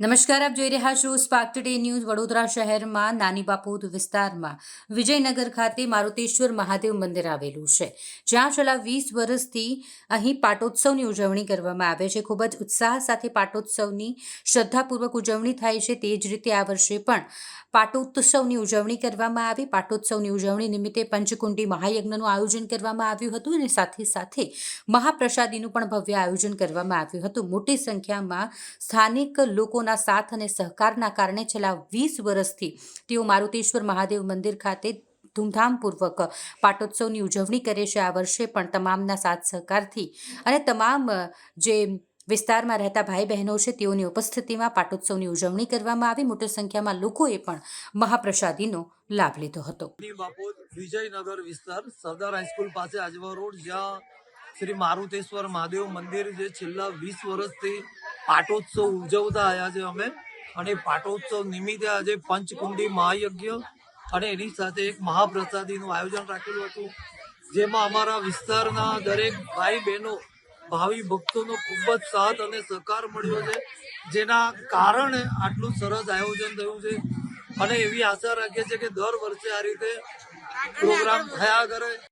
નમસ્કાર, આપ જોઈ રહ્યા છો સ્પાર્ક ટુડે ન્યૂઝ વડોદરા શહેરમાં નાની બાપોદ વિસ્તારમાં વિજયનગર ખાતે મારુતેશ્વર મહાદેવ મંદિર આવેલું છે. જ્યાં છેલ્લા વીસ વર્ષથી અહીં પાટોત્સવની ઉજવણી કરવામાં આવે છે. ખૂબ જ ઉત્સાહ સાથે પાટોત્સવની શ્રદ્ધાપૂર્વક ઉજવણી થાય છે. તે જ રીતે આ વર્ષે પણ પાટોત્સવની ઉજવણી કરવામાં આવી. પાટોત્સવની ઉજવણી નિમિત્તે પંચકુંડી મહાયજ્ઞનું આયોજન કરવામાં આવ્યું હતું અને સાથે સાથે મહાપ્રસાદીનું પણ ભવ્ય આયોજન કરવામાં આવ્યું હતું. મોટી સંખ્યામાં સ્થાનિક લોકોના સાથ અને સહકારના કારણે છેલ્લા વીસ વર્ષથી તેઓ મારુતેશ્વર મહાદેવ મંદિર ખાતે ધૂમધામપૂર્વક પાટોત્સવની ઉજવણી કરે છે. આ વર્ષે પણ તમામના સાથ, સહકારથી અને તમામ જે વિસ્તારમાં રહેતા ભાઈ બહેનો છે તેઓની ઉપસ્થિતિમાં પાટોત્સવની ઉજવણી કરવામાં આવી. મોટી સંખ્યામાં લોકોએ પણ મહાપ્રસાદીનો લાભ લીધો હતો. વિજયનગર વિસ્તાર, સરદાર હાઈસ્કૂલ પાસે આજવા રોડ, જ્યાં શ્રી મારુતેશ્વર મહાદેવ મંદિર જે છેલ્લા વીસ વર્ષથી પાટોત્સવ ઉજવતા આવ્યા છે અમે. અને પાટોત્સવ નિમિત્તે આજે પંચકુંડી મહાયજ્ઞ અને એની સાથે એક મહાપ્રસાદીનું આયોજન રાખેલું હતું. જેમાં અમારા વિસ્તારના દરેક ભાઈ બહેનો ભાવિ ભક્તોનો ખૂબ જ સાથ અને સહકાર મળ્યો છે. જેના કારણે આટલું સરસ આયોજન થયું છે. અને એવી આશા રાખીએ છીએ કે દર વર્ષે આ રીતે પ્રોગ્રામ થયા કરે.